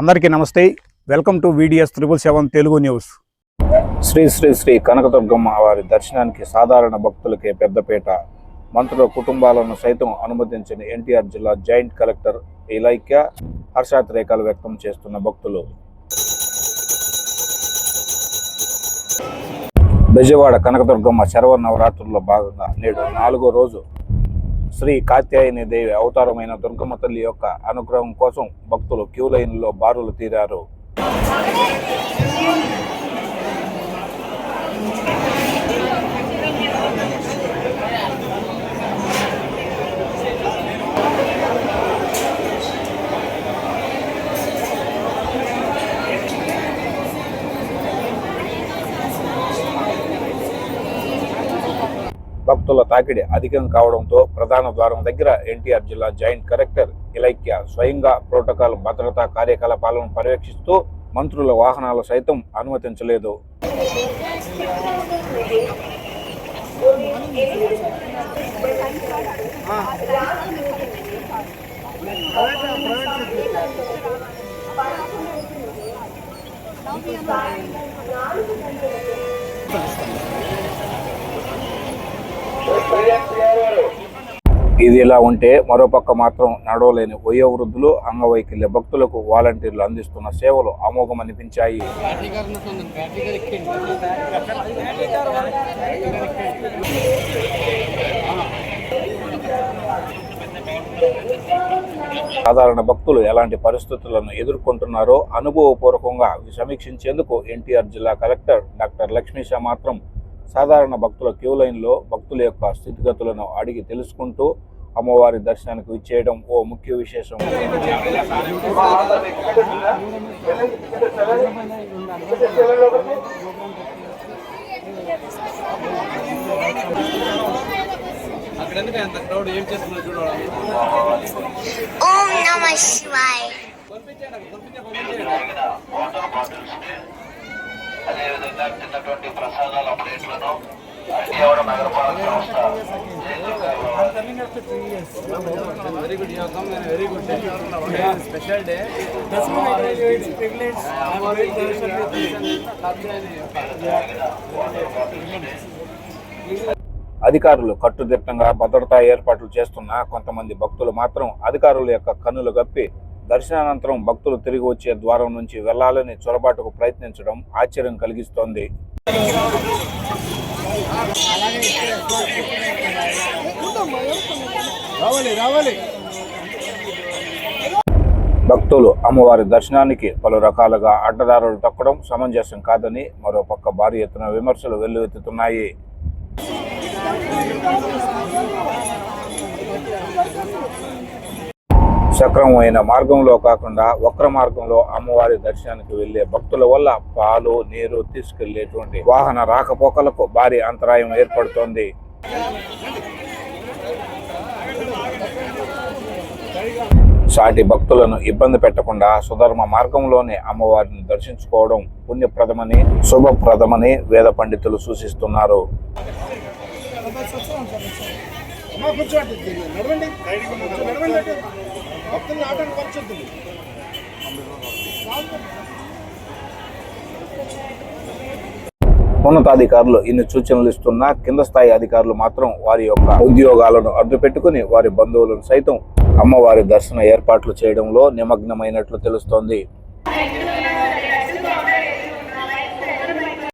అందరికీ నమస్తే. Welcome to VDS triple seven Telugu news Shri Shri Shri Kanakadurgamma వారి దర్శనానికి సాధారణ భక్తులకే పెద్దపేట. మంత్రుల కుటుంబాలను సైతం అనుమతించిన ఎన్టీఆర్ జిల్లా జాయింట్ కలెక్టర్ ఇలైక్య హర్షాతిరేకాలు వ్యక్తం చేస్తున్న భక్తులు. బెజవాడ కనకదుర్గమ్మ శరవ నవరాత్రుల్లో భాగంగా నేడు నాలుగో రోజు శ్రీ కాత్యాయని దేవి అవతారమైన దుర్గమ్మ తల్లి యొక్క అనుగ్రహం కోసం భక్తులు క్యూ లైన్లో బారులు తీరారు. భక్తుల తాకిడి అధికం కావడంతో ప్రధాన ద్వారం దగ్గర ఎన్టీఆర్ జిల్లా జాయింట్ కలెక్టర్ ఇలైక్య స్వయంగా ప్రోటోకాల్ భద్రతా కార్యకలాపాలను పర్యవేక్షిస్తూ మంత్రుల వాహనాలు సైతం అనుమతించలేదు. ఇది ఇలా ఉంటే మరోపక్క మాత్రం నడవలేని వయోవృద్ధులు అంగవైకల్య భక్తులకు వాలంటీర్లు అందిస్తున్న సేవలు అమోఘం అనిపించాయి సాధారణ భక్తులు ఎలాంటి పరిస్థితులను ఎదుర్కొంటున్నారో అనుభవపూర్వకంగా సమీక్షించేందుకు ఎన్టీఆర్ జిల్లా కలెక్టర్ డాక్టర్ లక్ష్మీష మాత్రం సాధారణ భక్తుల క్యూ లైన్లో భక్తుల యొక్క స్థితిగతులను అడిగి తెలుసుకుంటూ అమ్మవారి దర్శనానికి విచ్చేయడం ఓ ముఖ్య విశేషం. ఓం నమ శివాయ. అదేవిధంగా తిన్నటువంటి ప్రసాదాల ప్లేట్లను విజయవాడ నగరపాలక సంస్థ very good very good special day అధికారులు కట్టుదిట్టంగా భద్రతా ఏర్పాట్లు చేస్తున్న కొంతమంది భక్తులు మాత్రం అధికారుల యొక్క కన్నులు గప్పి దర్శనానంతరం భక్తులు తిరిగి వచ్చే ద్వారం నుంచి వెళ్ళాలని చొరబాటుకు ప్రయత్నించడం ఆశ్చర్యం కలిగిస్తోంది. భక్తులు అమ్మవారి దర్శనానికి పలు రకాలుగా అడ్డదారులు తొక్కడం సమంజసం కాదని మరోపక్క భారీ ఎత్తున విమర్శలు వెల్లువెత్తుతున్నాయి. సక్రమమైన మార్గంలో కాకుండా వక్ర మార్గంలో అమ్మవారి దర్శనానికి వెళ్ళే భక్తుల వల్ల పాలు నీరు తీసుకెళ్ళేటువంటి వాహన రాకపోకలకు భారీ అంతరాయం ఏర్పడుతోంది. సాటి భక్తులను ఇబ్బంది పెట్టకుండా సుధర్మ మార్గంలోనే అమ్మవారిని దర్శించుకోవడం పుణ్యప్రదమని శుభప్రదమని వేద పండితులు సూచిస్తున్నారు. ఉన్నతాధికారులు ఇన్ని సూచనలు ఇస్తున్నా కింద స్థాయి అధికారులు మాత్రం వారి యొక్క ఉద్యోగాలను అడ్డుపెట్టుకుని వారి బంధువులను సైతం అమ్మవారి దర్శన ఏర్పాట్లు చేయడంలో నిమగ్నమైనట్లు తెలుస్తోంది.